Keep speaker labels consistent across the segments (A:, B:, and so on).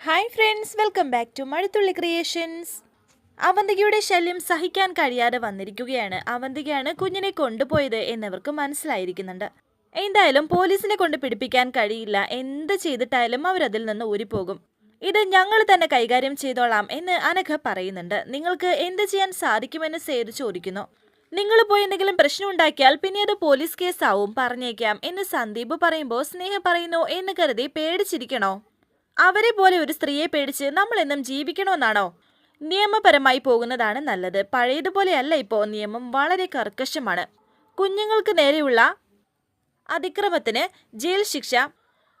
A: Hi friends welcome back to Mazhathulli creations അവന്തികയുടെ ശല്യം സഹിക്കാൻ കഴിയാതെ വന്നിരിക്കുകയാണ്. അവന്തികയാണ് കുഞ്ഞിനെ കൊണ്ടുപോയത് എന്നവർക്ക് മനസ്സിലായിരിക്കുന്നുണ്ട്. എന്തായാലും പോലീസിനെ കൊണ്ട് പിടിപ്പിക്കാൻ കഴിയില്ല. എന്ത് ചെയ്തിട്ടായാലും അവരതിൽ നിന്ന് ഊരിപ്പോകും. ഇത് ഞങ്ങൾ തന്നെ കൈകാര്യം ചെയ്തോളാം എന്ന് അനഘ പറയുന്നുണ്ട്. നിങ്ങൾക്ക് എന്ത് ചെയ്യാൻ സാധിക്കുമെന്ന് സേതു ചോദിക്കുന്നു. നിങ്ങൾ പോയി എന്തെങ്കിലും പ്രശ്നം ഉണ്ടാക്കിയാൽ പിന്നെ അത് പോലീസ് കേസാവും പറഞ്ഞേക്കാം എന്ന് സന്ദീപ് പറയുമ്പോൾ സ്നേഹ പറയുന്നു എന്ന് കരുതി പേടിച്ചിരിക്കണോ? അവരെ പോലെ ഒരു സ്ത്രീയെ പേടിച്ച് നമ്മൾ എന്നും ജീവിക്കണമെന്നാണോ? നിയമപരമായി പോകുന്നതാണ് നല്ലത്. പഴയതുപോലെയല്ല ഇപ്പോൾ നിയമം. വളരെ കർക്കശമാണ്. കുഞ്ഞുങ്ങൾക്ക് നേരെയുള്ള അതിക്രമത്തിന് ജയിൽ ശിക്ഷ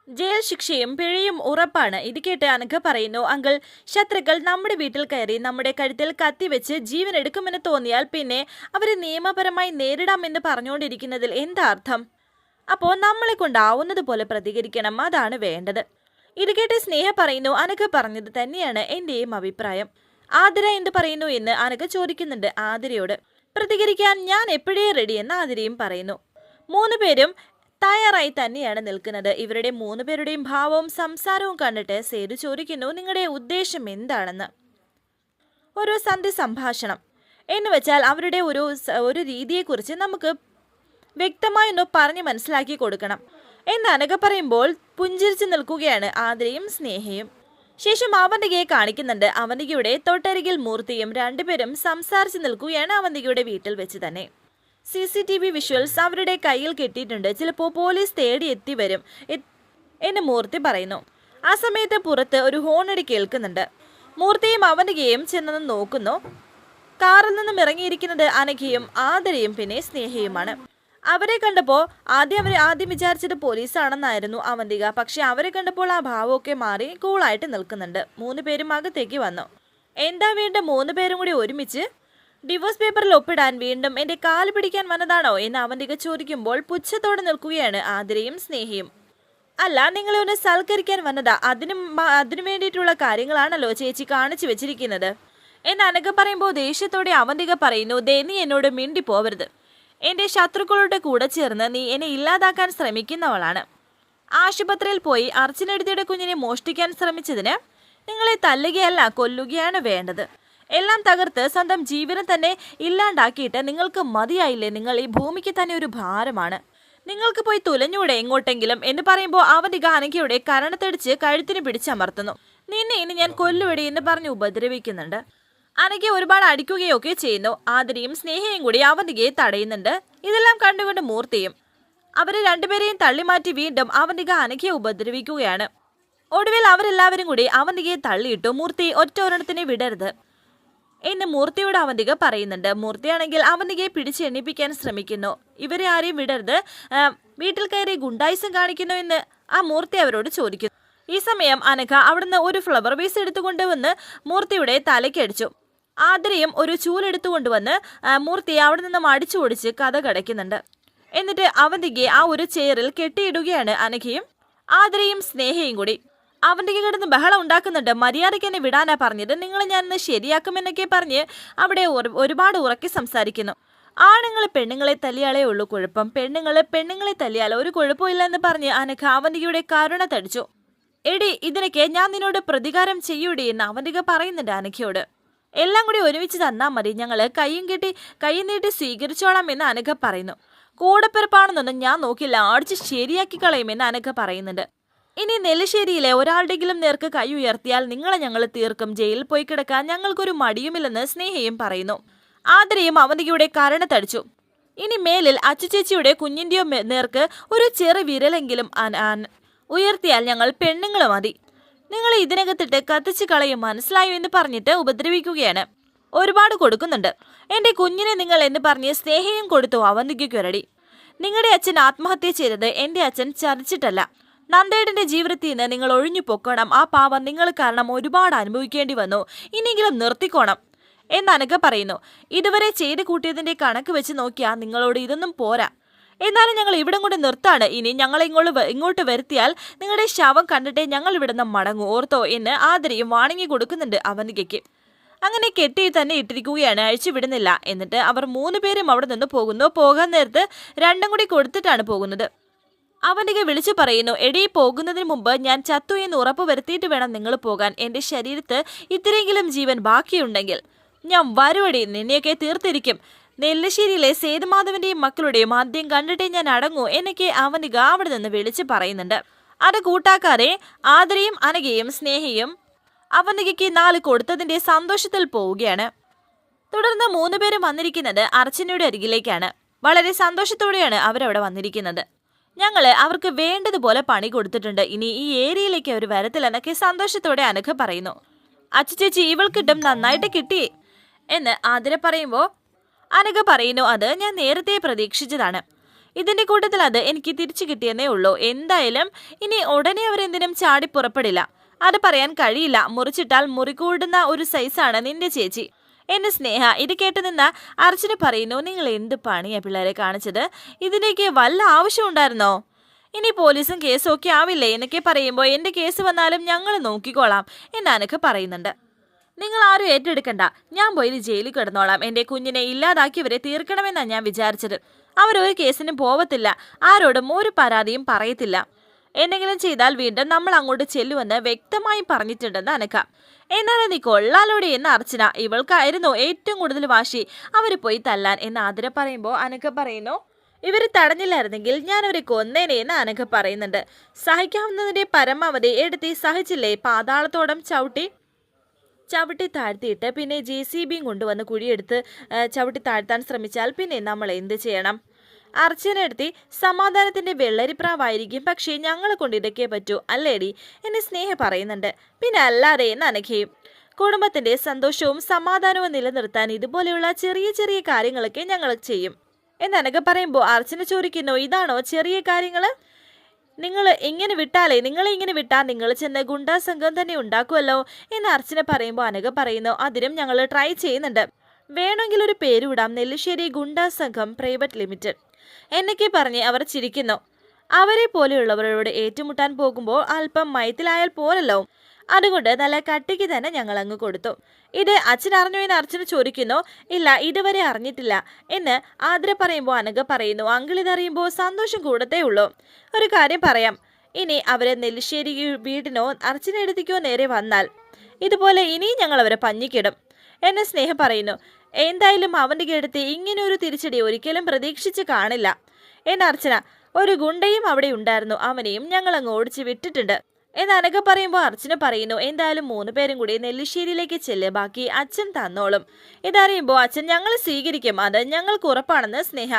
A: ജയിൽ ശിക്ഷയും പിഴയും ഉറപ്പാണ്. ഇത് കേട്ട് അനഘ പറയുന്നു അങ്കിൾ ശത്രുക്കൾ നമ്മുടെ വീട്ടിൽ കയറി നമ്മുടെ കഴുത്തിൽ കത്തിവെച്ച് ജീവൻ എടുക്കുമെന്ന് തോന്നിയാൽ പിന്നെ അവരെ നിയമപരമായി നേരിടാമെന്ന് പറഞ്ഞുകൊണ്ടിരിക്കുന്നതിൽ എന്താർത്ഥം അപ്പോൾ നമ്മളെ കൊണ്ടാവുന്നത് പോലെ പ്രതികരിക്കണം. അതാണ് വേണ്ടത്. ഇത് കേട്ട് സ്നേഹ പറയുന്നു. അനഘ പറഞ്ഞത് തന്നെയാണ് എന്റെയും അഭിപ്രായം. ആതിര എന്ത് പറയുന്നു എന്ന് അനഘ ചോദിക്കുന്നുണ്ട് ആതിരയോട്. പ്രതികരിക്കാൻ ഞാൻ എപ്പോഴേ റെഡി എന്ന് ആതിരയും പറയുന്നു. മൂന്ന് പേരും തയ്യാറായി തന്നെയാണ് നിൽക്കുന്നത്. ഇവരുടെ മൂന്ന് പേരുടെയും ഭാവവും സംസാരവും കണ്ടിട്ട് സേതു ചോദിക്കുന്നു നിങ്ങളുടെ ഉദ്ദേശം എന്താണെന്ന്? ഒരു സന്ധി സംഭാഷണം. എന്ന് വെച്ചാൽ അവരുടെ ഒരു ഒരു രീതിയെക്കുറിച്ച് നമുക്ക് വ്യക്തമായി ഒന്ന് പറഞ്ഞ് മനസ്സിലാക്കി കൊടുക്കണം. എന്ന് അനഘ പറയുമ്പോൾ പുഞ്ചിരിച്ച് നിൽക്കുകയാണ് ആതിരയും സ്നേഹയും. ശേഷം അവന്തികയെ കാണിക്കുന്നുണ്ട്. അവന്തികയുടെ തൊട്ടരികിൽ മൂർത്തിയും രണ്ടുപേരും സംസാരിച്ച് നിൽക്കുകയാണ് അവന്തികയുടെ വീട്ടിൽ വെച്ച് തന്നെ. C C T V visuals അവരുടെ കയ്യിൽ കിട്ടിയിട്ടുണ്ട്. ചിലപ്പോൾ പോലീസ് തേടി എത്തി വരും എന്ന് മൂർത്തി പറയുന്നു. ആ സമയത്ത് പുറത്ത് ഒരു ഹോണടി കേൾക്കുന്നുണ്ട്. മൂർത്തിയും അവന്തികയും ചെന്നെന്ന് നോക്കുന്നു. കാറിൽ നിന്നും ഇറങ്ങിയിരിക്കുന്നത് അനഘയും ആദരയും പിന്നെ സ്നേഹയുമാണ്. അവരെ കണ്ടപ്പോൾ ആദ്യം അവർ ആദ്യം വിചാരിച്ചത് പോലീസാണെന്നായിരുന്നു അവന്തിക. പക്ഷെ അവരെ കണ്ടപ്പോൾ ആ ഭാവമൊക്കെ മാറി കൂളായിട്ട് നിൽക്കുന്നുണ്ട്. മൂന്ന് പേരും അകത്തേക്ക് വന്നു. എന്താ വീണ്ടും മൂന്ന് പേരും കൂടി ഒരുമിച്ച്? ഡിവോഴ്സ് പേപ്പറിൽ ഒപ്പിടാൻ വീണ്ടും എന്റെ കാൽ പിടിക്കാൻ വന്നതാണോ എന്ന് അവന്തിക ചോദിക്കുമ്പോൾ പുച്ഛത്തോടെ നിൽക്കുകയാണ് ആതിരയും സ്നേഹിയും. അല്ല നിങ്ങളെ ഒന്ന് സൽക്കരിക്കാൻ വന്നതാ. അതിന് അതിനു വേണ്ടിയിട്ടുള്ള കാര്യങ്ങളാണല്ലോ ചേച്ചി കാണിച്ചു വെച്ചിരിക്കുന്നത്. എന്ന് അനഘ പറയുമ്പോൾ ദേഷ്യത്തോടെ അവന്തിക പറയുന്നു ദേ എന്നോട് മിണ്ടി പോവരുത് എന്റെ ശത്രുക്കളുടെ കൂടെ ചേർന്ന് നീ എന്നെ ഇല്ലാതാക്കാൻ ശ്രമിക്കുന്നവളാണ്. ആശുപത്രിയിൽ പോയി അർച്ചനെടുത്തിയുടെ കുഞ്ഞിനെ മോഷ്ടിക്കാൻ ശ്രമിച്ചതിന് നിങ്ങളെ തല്ലുകയല്ല കൊല്ലുകയാണ് വേണ്ടത്. എല്ലാം തകർത്ത് സ്വന്തം ജീവനം തന്നെ ഇല്ലാണ്ടാക്കിയിട്ട് നിങ്ങൾക്ക് മതിയായില്ലേ? നിങ്ങൾ ഈ ഭൂമിക്ക് തന്നെ ഒരു ഭാരമാണ്. നിങ്ങൾക്ക് പോയി തുലഞ്ഞൂടെ എങ്ങോട്ടെങ്കിലും എന്ന് പറയുമ്പോൾ അവന്റെ ഗാനകയുടെ കരണത്തടിച്ച് കഴുത്തിന് പിടിച്ചമർത്തുന്നു. നിന്നെ ഇനി ഞാൻ കൊല്ലുവിടെ എന്ന് പറഞ്ഞ് ഉപദ്രവിക്കുന്നുണ്ട്. അനഘ ഒരുപാട് അടിക്കുകയൊക്കെ ചെയ്യുന്നു. ആദരയും സ്നേഹയും കൂടി അവന്തികയെ തടയുന്നുണ്ട്. ഇതെല്ലാം കണ്ടുകൊണ്ട് മൂർത്തിയും അവരെ രണ്ടുപേരെയും തള്ളിമാറ്റി വീണ്ടും അവന്തിക അനഘയെ ഉപദ്രവിക്കുകയാണ്. ഒടുവിൽ അവരെല്ലാവരും കൂടി അവന്തികയെ തള്ളിയിട്ടു മൂർത്തി ഒറ്റ വിടരുത് എന്ന് മൂർത്തിയോട് അവന്തിക പറയുന്നുണ്ട്. മൂർത്തിയാണെങ്കിൽ അവന്തികയെ പിടിച്ചെണ്ണിപ്പിക്കാൻ ശ്രമിക്കുന്നു. ഇവരെ ആരെയും വിടരുത്. വീട്ടിൽ കയറി ഗുണ്ടായിസം കാണിക്കുന്നു എന്ന് ആ മൂർത്തി അവരോട് ചോദിക്കുന്നു. ഈ സമയം അനഘ അവിടുന്ന് ഒരു ഫ്ലവർ വേസ് എടുത്തുകൊണ്ടുവന്ന് മൂർത്തിയുടെ തലയ്ക്കടിച്ചു ആതിരയും ഒരു ചൂലെടുത്തു കൊണ്ടുവന്ന് ആ, മൂർത്തിയെ അവിടെ നിന്നും അടിച്ചു ഓടിച്ച് കഥ കടയ്ക്കുന്നുണ്ട്. എന്നിട്ട് അവന്തികയെ ആ ഒരു ചെയറിൽ കെട്ടിയിടുകയാണ് അനഘയും ആതിരയും സ്നേഹയും കൂടി. അവന്തിക കിടന്ന് ബഹളം ഉണ്ടാക്കുന്നുണ്ട്. മര്യാദയ്ക്ക് എന്നെ വിടാനാ പറഞ്ഞത്. നിങ്ങൾ ഞാൻ ഇന്ന് ശരിയാക്കുമെന്നൊക്കെ പറഞ്ഞ് അവിടെ ഒരുപാട് ഉറക്കി സംസാരിക്കുന്നു. ആണുങ്ങൾ പെണ്ണുങ്ങളെ തല്ലിയാലേ ഉള്ളൂ കുഴപ്പം. പെണ്ണുങ്ങൾ പെണ്ണുങ്ങളെ തല്ലിയാൽ ഒരു കുഴപ്പമില്ല എന്ന് പറഞ്ഞ് അനഘ അവന്തികയുടെ കരുണ തടിച്ചു. എടി ഇതിനൊക്കെ ഞാൻ നിന്നോട് പ്രതികാരം ചെയ്യൂടി എന്ന് അവന്തിക പറയുന്നുണ്ട് അനഘയോട്. എല്ലാം കൂടി ഒരുമിച്ച് തന്നാൽ മതി. ഞങ്ങൾ കൈയും കെട്ടി കൈ നീട്ടി സ്വീകരിച്ചോളാം എന്ന് അനഘ പറയുന്നു. കൂടപ്പിറപ്പാണെന്നൊന്നും ഞാൻ നോക്കി അടിച്ച് ശരിയാക്കി കളയുമെന്ന് അനഘ പറയുന്നുണ്ട്. ഇനി നെല്ലിശ്ശേരിയിലെ ഒരാളുടെങ്കിലും നേർക്ക് കൈ ഉയർത്തിയാൽ നിങ്ങളെ ഞങ്ങൾ തീർക്കും. ജയിലിൽ പോയി കിടക്കാൻ ഞങ്ങൾക്കൊരു മടിയുമില്ലെന്ന് സ്നേഹയും പറയുന്നു. ആതിരയും അവന്തികയുടെ കരണത്തടിച്ചു ഇനി മേലിൽ അച്ചുചേച്ചിയുടെ കുഞ്ഞിന്റെയോ നേർക്ക് ഒരു ചെറു വിരലെങ്കിലും ഉയർത്തിയാൽ ഞങ്ങൾ പെണ്ണുങ്ങൾ മതി. നിങ്ങൾ ഇതിനകത്തിട്ട് കത്തിച്ച് കളയും മനസ്സിലായോ എന്ന് പറഞ്ഞിട്ട് ഉപദ്രവിക്കുകയാണ്. ഒരുപാട് കൊടുക്കുന്നുണ്ട്. എന്റെ കുഞ്ഞിനെ നിങ്ങൾ എന്ന് പറഞ്ഞ് സ്നേഹയും കൊടുത്തു അവന്തിക്കുരടി നിങ്ങളുടെ അച്ഛൻ ആത്മഹത്യ ചെയ്തത് എന്റെ അച്ഛൻ ചതിച്ചിട്ടല്ല. നന്ദേടന്റെ ജീവിതത്തിൽ നിന്ന് നിങ്ങൾ ഒഴിഞ്ഞു പൊക്കണം. ആ പാവം നിങ്ങൾ കാരണം ഒരുപാട് അനുഭവിക്കേണ്ടി വന്നു. ഇനിയെങ്കിലും നിർത്തിക്കോണം. എന്ന് പറയുന്നു. ഇതുവരെ ചെയ്ത് കൂട്ടിയതിന്റെ കണക്ക് വെച്ച് നോക്കിയാൽ നിങ്ങളോട് ഇതൊന്നും പോരാ. എന്നാലും ഞങ്ങൾ ഇവിടം കൊണ്ട് നിർത്താണ്. ഇനി ഞങ്ങൾ ഇങ്ങോട്ട് ഇങ്ങോട്ട് വരുത്തിയാൽ നിങ്ങളുടെ ശവം കണ്ടിട്ട് ഞങ്ങൾ ഇവിടുന്ന് മടങ്ങും. ഓർത്തോ എന്ന് ആദരയും വാണിങ്ങി കൊടുക്കുന്നുണ്ട് അവന്തികയ്ക്ക് അങ്ങനെ കെട്ടി തന്നെ ഇട്ടിരിക്കുകയാണ് അഴിച്ചു വിടുന്നില്ല. എന്നിട്ട് അവർ മൂന്ന് പേരും അവിടെ നിന്ന് പോകുന്നു. പോകാൻ നേരത്ത് രണ്ടും കൂടി കൊടുത്തിട്ടാണ് പോകുന്നത്. അവനിക വിളിച്ചു പറയുന്നു എടി പോകുന്നതിന് മുമ്പ് ഞാൻ ചത്തു എന്ന് ഉറപ്പ് വരുത്തിയിട്ട് വേണം നിങ്ങൾ പോകാൻ. എന്റെ ശരീരത്ത് ഇത്രയെങ്കിലും ജീവൻ ബാക്കിയുണ്ടെങ്കിൽ ഞാൻ വരുവടി. നിന്നെയൊക്കെ തീർത്തിരിക്കും. നെല്ലശ്ശേരിയിലെ സേതുമാധവന്റെയും മക്കളുടെയും ആദ്യം കണ്ടിട്ടേ ഞാൻ അടങ്ങൂ എന്നൊക്കെ അവനിക അവിടെ നിന്ന് വിളിച്ചു പറയുന്നുണ്ട്. അത് കൂട്ടാക്കാതെ ആദരയും അനഘയും സ്നേഹയും അവനികയ്ക്ക് നാല് കൊടുത്തതിന്റെ സന്തോഷത്തിൽ പോവുകയാണ്. തുടർന്ന് മൂന്നുപേരും വന്നിരിക്കുന്നത് അർച്ചനയുടെ അരികിലേക്കാണ്. വളരെ സന്തോഷത്തോടെയാണ് അവരവിടെ വന്നിരിക്കുന്നത്. ഞങ്ങൾ അവർക്ക് വേണ്ടതുപോലെ പണി കൊടുത്തിട്ടുണ്ട്. ഇനി ഈ ഏരിയയിലേക്ക് അവർ വരത്തില്ലെന്നൊക്കെ സന്തോഷത്തോടെ അനഘ പറയുന്നു. അച്ചു ചേച്ചി ഇവൾക്കിട്ടും നന്നായിട്ട് കിട്ടി എന്ന് ആതിര പറയുമ്പോൾ അനഘ പറയുന്നു അത് ഞാൻ നേരത്തെ പ്രതീക്ഷിച്ചതാണ്. ഇതിന്റെ കൂട്ടത്തിൽ അത് എനിക്ക് തിരിച്ചു കിട്ടിയെന്നേ ഉള്ളൂ. എന്തായാലും ഇനി ഉടനെ അവരെന്തിനും ചാടി പുറപ്പെടില്ല. അത് പറയാൻ കഴിയില്ല. മുറിച്ചിട്ടാൽ മുറികൂടുന്ന ഒരു സൈസാണ് നിന്റെ ചേച്ചി. എന്റെ സ്നേഹ ഇത് കേട്ട് നിന്ന അർച്ചന പറയുന്നു നിങ്ങൾ എന്ത് പണിയാ പിള്ളേരെ കാണിച്ചത്? ഇതിനേക്ക് വല്ല ആവശ്യമുണ്ടായിരുന്നോ ഇനി പോലീസും കേസും ഒക്കെ ആവില്ലേ? എന്നൊക്കെ പറയുമ്പോൾ എന്റെ കേസ് വന്നാലും ഞങ്ങൾ നോക്കിക്കോളാം എന്ന് പറയുന്നുണ്ട്. നിങ്ങൾ ആരും ഏറ്റെടുക്കണ്ട. ഞാൻ പോയി ജയിലിൽ കിടന്നോളാം. എന്റെ കുഞ്ഞിനെ ഇല്ലാതാക്കിയവരെ തീർക്കണമെന്നാണ് ഞാൻ വിചാരിച്ചത്. അവരൊരു കേസിനും പോവത്തില്ല. ആരോടും ഒരു പരാതിയും പറയത്തില്ല. എന്തെങ്കിലും ചെയ്താൽ വീണ്ടും നമ്മൾ അങ്ങോട്ട് ചെല്ലുമെന്ന് വ്യക്തമായി പറഞ്ഞിട്ടുണ്ടെന്ന് അനക്ക. എന്നാലും നീ കൊള്ളാലോടെ എന്ന് അർച്ചന ഇവൾക്കായിരുന്നു ഏറ്റവും കൂടുതൽ വാശി. അവർ പോയി തല്ലാൻ എന്ന് ആതിര പറയുമ്പോൾ അനക്ക പറയുന്നു ഇവർ തടഞ്ഞില്ലായിരുന്നെങ്കിൽ ഞാൻ അവരെ കൊന്നേനെ എന്ന് അനഘ പറയുന്നുണ്ട്. സഹിക്കാവുന്നതിന്റെ പരമാവധി എടുത്തി സഹിച്ചില്ലേ? പാതാളത്തോടം ചവിട്ടി ചവിട്ടി താഴ്ത്തിയിട്ട് പിന്നെ ജെ സി ബിയും കൊണ്ടുവന്ന് കുഴിയെടുത്ത് ചവിട്ടി താഴ്ത്താൻ ശ്രമിച്ചാൽ പിന്നെ നമ്മൾ എന്ത് ചെയ്യണം? അർച്ചനെടുത്തി സമാധാനത്തിന്റെ വെള്ളരിപ്രാവായിരിക്കും പക്ഷേ ഞങ്ങളെ കൊണ്ട് ഇതൊക്കെ പറ്റൂ അല്ലേടി? എന്നെ സ്നേഹ പറയുന്നുണ്ട്. പിന്നെ അല്ലാതെ നനയ്ക്കുകയും കുടുംബത്തിന്റെ സന്തോഷവും സമാധാനവും നിലനിർത്താൻ ഇതുപോലെയുള്ള ചെറിയ ചെറിയ കാര്യങ്ങളൊക്കെ ഞങ്ങൾ ചെയ്യും. എന്നനക്ക് പറയുമ്പോൾ അർച്ചന ചോദിക്കുന്നു ഇതാണോ ചെറിയ കാര്യങ്ങൾ? നിങ്ങൾ ഇങ്ങനെ വിട്ടാലേ നിങ്ങളെ ഇങ്ങനെ വിട്ടാൽ നിങ്ങൾ ചെന്ന് ഗുണ്ടാ സംഘം തന്നെ ഉണ്ടാക്കുമല്ലോ എന്ന് അർച്ചന പറയുമ്പോൾ അനഘ പറയുന്നു. അതിനും ഞങ്ങൾ ട്രൈ ചെയ്യുന്നുണ്ട്. വേണമെങ്കിൽ ഒരു പേര് വിടാം നെല്ലിശ്ശേരി ഗുണ്ടാ സംഘം പ്രൈവറ്റ് ലിമിറ്റഡ്. എന്നൊക്കെ പറഞ്ഞ് അവർ ചിരിക്കുന്നു. അവരെ പോലെയുള്ളവരോട് ഏറ്റുമുട്ടാൻ പോകുമ്പോൾ അല്പം മയത്തിലായാൽ പോലല്ലോ അതുകൊണ്ട് നല്ല കട്ടിക്ക് തന്നെ ഞങ്ങൾ അങ്ങ് കൊടുത്തു. ഇത് അച്ഛൻ അറിഞ്ഞു എന്ന് അർച്ചന ചോദിക്കുന്നു. ഇല്ല ഇതുവരെ അറിഞ്ഞിട്ടില്ല എന്ന് ആതിര പറയുമ്പോൾ അനഘ പറയുന്നു. അങ്കിൾ ഇതറിയുമ്പോൾ സന്തോഷം കൂടത്തേ ഉള്ളൂ. ഒരു കാര്യം പറയാം. ഇനി അവരെ നെല്ലിശ്ശേരി വീടിനോ അർച്ചന എടുത്തിക്കോ നേരെ വന്നാൽ ഇതുപോലെ ഇനിയും ഞങ്ങൾ അവരെ പഞ്ഞിക്കിടും എന്നെ സ്നേഹം പറയുന്നു. എന്തായാലും അവന്റെ അടുത്ത് ഇങ്ങനെ ഒരു തിരിച്ചടി ഒരിക്കലും പ്രതീക്ഷിച്ച് കാണില്ല എന്ന് അർച്ചന ഒരു ഗുണ്ടയും അവിടെ ഉണ്ടായിരുന്നു. അവനെയും ഞങ്ങൾ അങ്ങ് ഓടിച്ചു വിട്ടിട്ടുണ്ട്. എന്ന് അനക പറയുമ്പോൾ അർച്ചന പറയുന്നു എന്തായാലും മൂന്ന് പേരും കൂടി നെല്ലിശ്ശേരിയിലേക്ക് ചെല്ല്. ബാക്കി അച്ഛൻ തന്നോളും. ഇതറിയുമ്പോൾ അച്ഛൻ ഞങ്ങൾ സ്വീകരിക്കും. അത് ഞങ്ങൾക്ക് ഉറപ്പാണെന്ന് സ്നേഹ.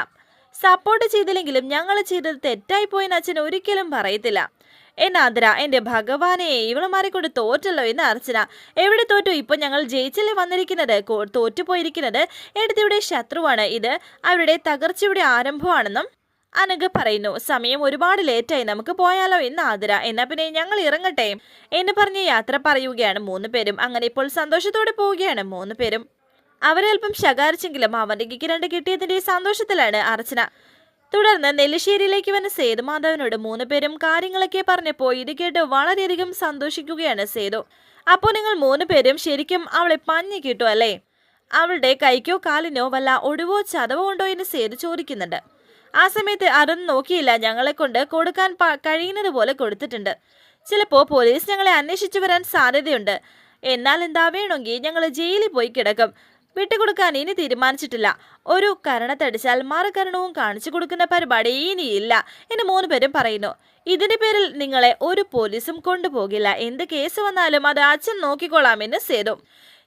A: സപ്പോർട്ട് ചെയ്തില്ലെങ്കിലും ഞങ്ങൾ ചെയ്തത് തെറ്റായി പോയെന്ന് അച്ഛൻ ഒരിക്കലും പറയത്തില്ല. എന്നാതിര എന്റെ ഭഗവാനെ ഇവളുമാരെ കൊണ്ട് തോറ്റല്ലോ എന്ന് അർച്ചന. എവിടെ തോറ്റു? ഇപ്പൊ ഞങ്ങൾ ജയിച്ചല്ലേ വന്നിരിക്കുന്നത്? തോറ്റുപോയിരിക്കുന്നത് എടുത്തിവിടെ ശത്രുവാണ്. ഇത് അവരുടെ തകർച്ചയുടെ ആരംഭമാണെന്നും അനഘ പറയുന്നു സമയം ഒരുപാട് ലേറ്റായി നമുക്ക് പോയാലോ? എന്ന് ആതിര. എന്നാ പിന്നെ ഞങ്ങൾ ഇറങ്ങട്ടെ? എന്ന് പറഞ്ഞ് യാത്ര പറയുകയാണ് മൂന്ന് പേരും. അങ്ങനെ ഇപ്പോൾ സന്തോഷത്തോടെ പോവുകയാണ് മൂന്ന് പേരും. അവരൽപ്പം ശകാരിച്ചെങ്കിലും അവന്റെ രണ്ട് കിട്ടിയതിന്റെ സന്തോഷത്തിലാണ് അർച്ചന. തുടർന്ന് നെല്ലിശ്ശേരിയിലേക്ക് വന്ന സേതുമാധവനോട് മൂന്ന് പേരും കാര്യങ്ങളൊക്കെ പറഞ്ഞപ്പോൾ ഇത് കേട്ട് വളരെയധികം സന്തോഷിക്കുകയാണ് സേതു. അപ്പോൾ നിങ്ങൾ മൂന്ന് പേരും ശരിക്കും അവളെ പഞ്ഞു കിട്ടു അല്ലേ? അവളുടെ കൈക്കോ കാലിനോ വല്ല ഒടിവോ ചതവോ ഉണ്ടോ? എന്ന് സേതു ചോദിക്കുന്നുണ്ട്. ആ സമയത്ത് അതൊന്നും നോക്കിയില്ല. ഞങ്ങളെ കൊണ്ട് കൊടുക്കാൻ കഴിയുന്നത് പോലെ കൊടുത്തിട്ടുണ്ട്. ചിലപ്പോൾ പോലീസ് ഞങ്ങളെ അന്വേഷിച്ചു വരാൻ സാധ്യതയുണ്ട്. എന്നാൽ എന്താ വേണമെങ്കിൽ ഞങ്ങൾ ജയിലിൽ പോയി കിടക്കും. വിട്ടുകൊടുക്കാൻ ഇനി തീരുമാനിച്ചിട്ടില്ല. ഒരു കരണത്തടിച്ചാൽ മറുകരണവും കാണിച്ചു കൊടുക്കുന്ന പരിപാടി ഇനിയില്ല എന്ന് മൂന്ന് പേരും പറയുന്നു. ഇതിന്റെ പേരിൽ നിങ്ങളെ ഒരു പോലീസും കൊണ്ടുപോകില്ല. എന്ത് കേസ് വന്നാലും അത് അച്ഛൻ നോക്കിക്കൊള്ളാമെന്ന് സേതു.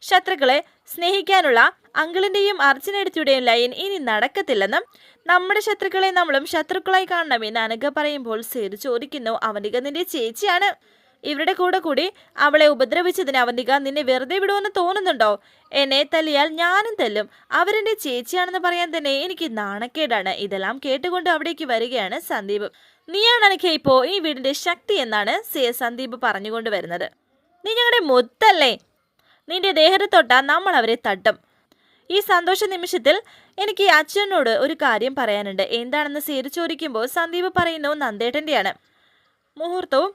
A: ശത്രുക്കളെ സ്നേഹിക്കാനുള്ള അങ്കിളിന്റെയും അർച്ചനടുത്തിയുടെയും ലൈൻ ഇനി നടക്കത്തില്ലെന്നും നമ്മുടെ ശത്രുക്കളെ നമ്മളും ശത്രുക്കളായി കാണണമെന്ന് അനഘ പറയുമ്പോൾ സേതു ചോദിക്കുന്നു അവനിക നിന്റെ ചേച്ചിയാണ്? ഇവരുടെ കൂടെ കൂടി അവളെ ഉപദ്രവിച്ചതിന് അവന്തിക നിന്നെ വെറുതെ വിടുമെന്ന് തോന്നുന്നുണ്ടോ? എന്നെ തല്ലിയാൽ ഞാനും തല്ലും. അവരെന്റെ ചേച്ചിയാണെന്ന് പറയാൻ തന്നെ എനിക്ക് നാണക്കേടാണ്. ഇതെല്ലാം കേട്ടുകൊണ്ട് അവിടേക്ക് വരികയാണ് സന്ദീപ്. നീയാണ് എനിക്ക് ഇപ്പോ ഈ വീടിന്റെ ശക്തി എന്നാണ് സേ- സന്ദീപ് പറഞ്ഞുകൊണ്ട് വരുന്നത്. നീ ഞങ്ങളുടെ മുത്തല്ലേ? നിന്റെ ദേഹത്തെ തൊട്ടാ നമ്മൾ അവരെ തട്ടും. ഈ സന്തോഷ നിമിഷത്തിൽ എനിക്ക് അച്ഛനോട് ഒരു കാര്യം പറയാനുണ്ട്. എന്താണെന്ന് സേതു ചോദിക്കുമ്പോൾ സന്ദീപ് പറയുന്നു നന്ദേട്ടന്റെയാണ്. മുഹൂർത്തവും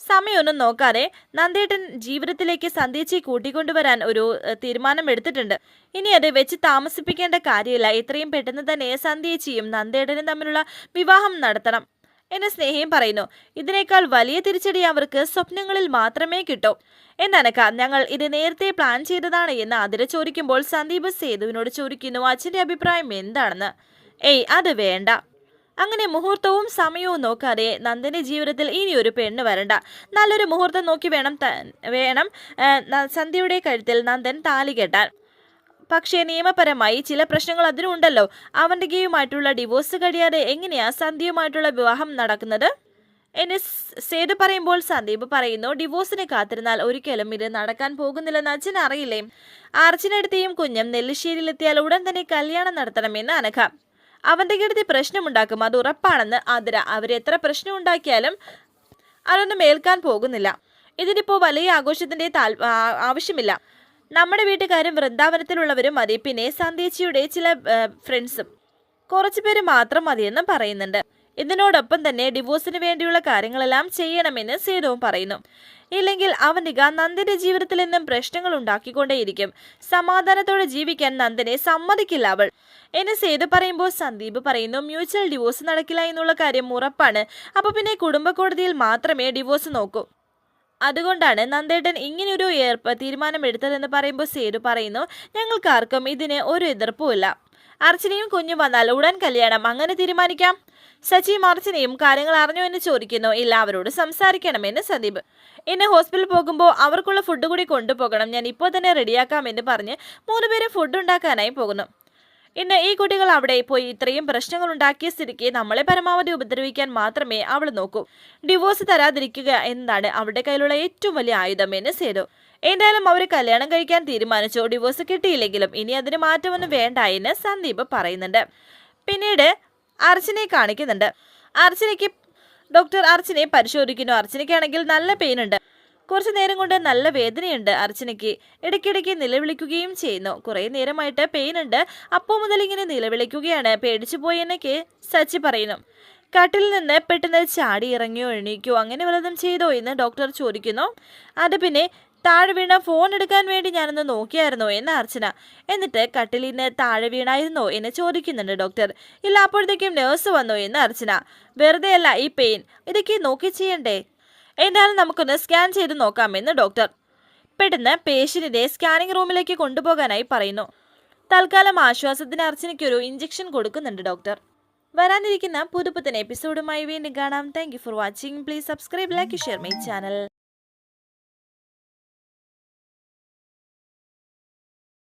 A: സമയമൊന്നും നോക്കാതെ നന്ദേട്ടൻ ജീവിതത്തിലേക്ക് സന്ധ്യച്ചി കൂട്ടിക്കൊണ്ടുവരാൻ ഒരു തീരുമാനം എടുത്തിട്ടുണ്ട്. ഇനി അത് വെച്ച് താമസിപ്പിക്കേണ്ട കാര്യമില്ല. എത്രയും പെട്ടെന്ന് തന്നെ സന്ധ്യച്ചിയും നന്ദേട്ടനും തമ്മിലുള്ള വിവാഹം നടത്തണം. എന്നെ സ്നേഹയും പറയുന്നു. ഇതിനേക്കാൾ വലിയ തിരിച്ചടി അവർക്ക് സ്വപ്നങ്ങളിൽ മാത്രമേ കിട്ടൂ. എന്നനക്ക ഞങ്ങൾ ഇത് നേരത്തെ പ്ലാൻ ചെയ്തതാണ് എന്ന് അതിര ചോദിക്കുമ്പോൾ സന്ദീപ് സേതുവിനോട് ചോദിക്കുന്നു അച്ഛന്റെ അഭിപ്രായം എന്താണെന്ന്? ഏയ് അത് വേണ്ട. അങ്ങനെ മുഹൂർത്തവും സമയവും നോക്കാതെ നന്ദന്റെ ജീവിതത്തിൽ ഇനി ഒരു പെണ്ണ് വരണ്ട. നല്ലൊരു മുഹൂർത്തം നോക്കി വേണം വേണം സന്ധ്യയുടെ കഴുത്തിൽ നന്ദൻ താലി കെട്ടാൻ. പക്ഷേ നിയമപരമായി ചില പ്രശ്നങ്ങൾ അതിനുണ്ടല്ലോ അവന്റെ ഗെയുമായിട്ടുള്ള ഡിവോഴ്സ് കഴിയാതെ എങ്ങനെയാ സന്ധ്യയുമായിട്ടുള്ള വിവാഹം നടക്കുന്നത്? എന്നെ സേതു പറയുമ്പോൾ സന്ദീപ് പറയുന്നു ഡിവോഴ്സിന് കാത്തിരുന്നാൽ ഒരിക്കലും ഇത് നടക്കാൻ പോകുന്നില്ലെന്ന് അച്ഛൻ അറിയില്ലേ? അർച്ചനടുത്തെയും കുഞ്ഞും നെല്ലിശ്ശേരിയിലെത്തിയാൽ ഉടൻ തന്നെ കല്യാണം നടത്തണമെന്ന് അനഘ. അവന്റെ കരുതി പ്രശ്നമുണ്ടാക്കും അത് ഉറപ്പാണെന്ന് ആതിര. അവരെത്ര പ്രശ്നം ഉണ്ടാക്കിയാലും അതൊന്നും ഏൽക്കാൻ പോകുന്നില്ല. ഇതിനിപ്പോ വലിയ ആഘോഷത്തിന്റെ താൽ- ആവശ്യമില്ല. നമ്മുടെ വീട്ടുകാരും വൃന്ദാവനത്തിലുള്ളവരും മതി. പിന്നെ സന്ധ്യച്ചിയുടെ ചില ഫ്രണ്ട്സും. കുറച്ചു പേര് മാത്രം മതിയെന്നും പറയുന്നുണ്ട്. ഇതിനോടൊപ്പം തന്നെ ഡിവോഴ്സിന് വേണ്ടിയുള്ള കാര്യങ്ങളെല്ലാം ചെയ്യണമെന്ന് സേതുവും പറയുന്നു. ഇല്ലെങ്കിൽ അവനിക നന്ദിന്റെ ജീവിതത്തിൽ നിന്നും പ്രശ്നങ്ങൾ ഉണ്ടാക്കിക്കൊണ്ടേയിരിക്കും. സമാധാനത്തോടെ ജീവിക്കാൻ നന്ദനെ സമ്മതിക്കില്ല അവൾ. എന്നെ സേതു പറയുമ്പോൾ സന്ദീപ് പറയുന്നു മ്യൂച്വൽ ഡിവോഴ്സ് നടക്കില്ല എന്നുള്ള കാര്യം ഉറപ്പാണ്. അപ്പൊ പിന്നെ കുടുംബ കോടതിയിൽ മാത്രമേ ഡിവോഴ്സ് നോക്കൂ. അതുകൊണ്ടാണ് നന്ദേട്ടൻ ഇങ്ങനെയൊരു ഏർപ്പ് തീരുമാനമെടുത്തതെന്ന് പറയുമ്പോൾ സേതു പറയുന്നു ഞങ്ങൾക്കാർക്കും ഇതിന് ഒരു എതിർപ്പുമില്ല അർച്ചനയും കുഞ്ഞു വന്നാൽ ഉടൻ കല്യാണം അങ്ങനെ തീരുമാനിക്കാം? സച്ചിയും അർച്ചനയും കാര്യങ്ങൾ അറിഞ്ഞു എന്ന് ചോദിക്കുന്നു ഇല്ല അവരോട് സംസാരിക്കണമെന്ന് സന്ദീപ്. എന്നെ ഹോസ്പിറ്റലിൽ പോകുമ്പോൾ അവർക്കുള്ള ഫുഡ് കൂടി കൊണ്ടുപോകണം. ഞാൻ ഇപ്പോൾ തന്നെ റെഡിയാക്കാമെന്ന് പറഞ്ഞ് മൂന്നുപേരും ഫുഡ് ഉണ്ടാക്കാനായി പോകുന്നു. ഇന്ന് ഈ കുട്ടികൾ അവിടെ പോയി ഇത്രയും പ്രശ്നങ്ങൾ ഉണ്ടാക്കിയ സ്ഥിതിക്ക് നമ്മളെ പരമാവധി ഉപദ്രവിക്കാൻ മാത്രമേ അവൾ നോക്കൂ. ഡിവോഴ്സ് തരാതിരിക്കുക എന്നതാണ് അവരുടെ കയ്യിലുള്ള ഏറ്റവും വലിയ ആയുധം എന്ന് സേതു. എന്തായാലും അവർ കല്യാണം കഴിക്കാൻ തീരുമാനിച്ചു. ഡിവോഴ്സ് കിട്ടിയില്ലെങ്കിലും ഇനി അതിന് മാറ്റമൊന്നും വേണ്ട എന്ന് സന്ദീപ് പറയുന്നുണ്ട്. പിന്നീട് അർച്ചനയെ കാണിക്കുന്നുണ്ട്. അർച്ചനയ്ക്ക് ഡോക്ടർ അർച്ചനയെ പരിശോധിക്കുന്നു. അർച്ചനയ്ക്കാണെങ്കിൽ നല്ല പെയിൻ ഉണ്ട്. കുറച്ചു നേരം കൊണ്ട് നല്ല വേദനയുണ്ട് അർച്ചനയ്ക്ക്. ഇടയ്ക്കിടയ്ക്ക് നിലവിളിക്കുകയും ചെയ്യുന്നു. കുറേ നേരമായിട്ട് പെയിൻ ഉണ്ട്. അപ്പോൾ മുതൽ ഇങ്ങനെ നിലവിളിക്കുകയാണ്. പേടിച്ചു പോയി എന്നൊക്കെ സച്ചി പറയുന്നു. കട്ടിൽ നിന്ന് പെട്ടെന്ന് ചാടി ഇറങ്ങിയോ എണീക്കോ അങ്ങനെ വല്ലതും ചെയ്തോ എന്ന് ഡോക്ടർ ചോദിക്കുന്നു. അത് പിന്നെ താഴെ വീണ ഫോൺ എടുക്കാൻ വേണ്ടി ഞാനൊന്ന് നോക്കിയായിരുന്നോ എന്ന് അർച്ചന. എന്നിട്ട് കട്ടിലിൽ നിന്ന് താഴെ വീണായിരുന്നോ എന്ന് ചോദിക്കുന്നുണ്ട് ഡോക്ടർ ഇല്ല അപ്പോഴത്തേക്കും നേഴ്സ് വന്നോ എന്ന് അർച്ചന. വെറുതെയല്ല ഈ പെയിൻ ഇതൊക്കെ നോക്കി ചെയ്യണ്ടേ? എന്തായാലും നമുക്കൊന്ന് സ്കാൻ ചെയ്ത് നോക്കാമെന്ന് ഡോക്ടർ പെട്ടെന്ന് പേഷ്യന്റിനെ സ്കാനിംഗ് റൂമിലേക്ക് കൊണ്ടുപോകാനായി പറയുന്നു. തൽക്കാലം ആശ്വാസത്തിന് അർച്ചനയ്ക്കൊരു ഇഞ്ചക്ഷൻ കൊടുക്കുന്നുണ്ട് ഡോക്ടർ വരാനിരിക്കുന്ന പുതുപുത്തൻ എപ്പിസോഡുമായി വീണ്ടും കാണാം. Thank for watching please subscribe like share my channel